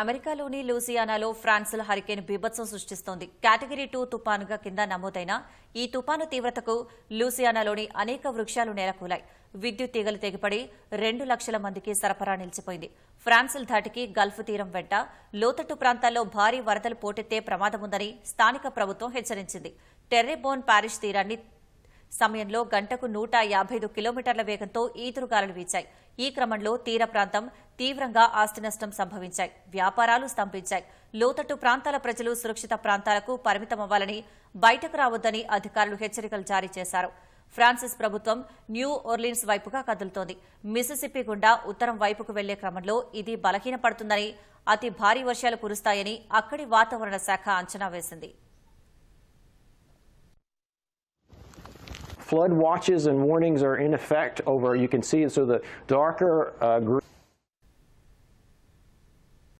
అమెరికాలోని లూసియానాలో ఫ్రాన్సిల్ హరికేన్ బీభత్సం సృష్టిస్తోంది. కేటగిరీ టూ తుపానుగా కింద నమోదైన ఈ తుపాను తీవ్రతకు లూసియానాలోని అనేక వృక్షాలు నేలకూలాయి విద్యుత్ తీగలు తెగిపడి రెండు లక్షల మందికి సరఫరా నిలిచిపోయింది. ఫ్రాన్సిల్ ధాటికి గల్ఫ్ తీరం వెంట లోతట్టు ప్రాంతాల్లో భారీ వరదలు పోటెత్తే ప్రమాదముందని స్థానిక ప్రభుత్వం హెచ్చరించింది. టెర్రెబోన్ పారిష్ తీరాన్ని సమయంలో గంటకు నూట యాభై ఐదు కిలోమీటర్ల వేగంతో ఈదురుగాలులు వీచాయి. ఈ క్రమంలో తీర ప్రాంతం తీవ్రంగా ఆస్తి నష్టం సంభవించాయి. వ్యాపారాలు స్తంభించాయి. లోతట్టు ప్రాంతాల ప్రజలు సురక్షిత ప్రాంతాలకు పరిమితమవ్వాలని బయటకు రావద్దని అధికారులు హెచ్చరికలు జారీ చేశారు. ఫ్రాన్సిస్ ప్రభుత్వం న్యూ ఓర్లీన్స్ వైపుగా కదులుతోంది. మిసిసిపి గుండా ఉత్తరం వైపుకు వెళ్ళే క్రమంలో ఇది బలహీనపడుతుందని అతి భారీ వర్షాలు కురుస్తాయని అక్కడి వాతావరణ శాఖ అంచనా వేసింది. Flood watches and warnings are in effect over, you can see, so the darker uh.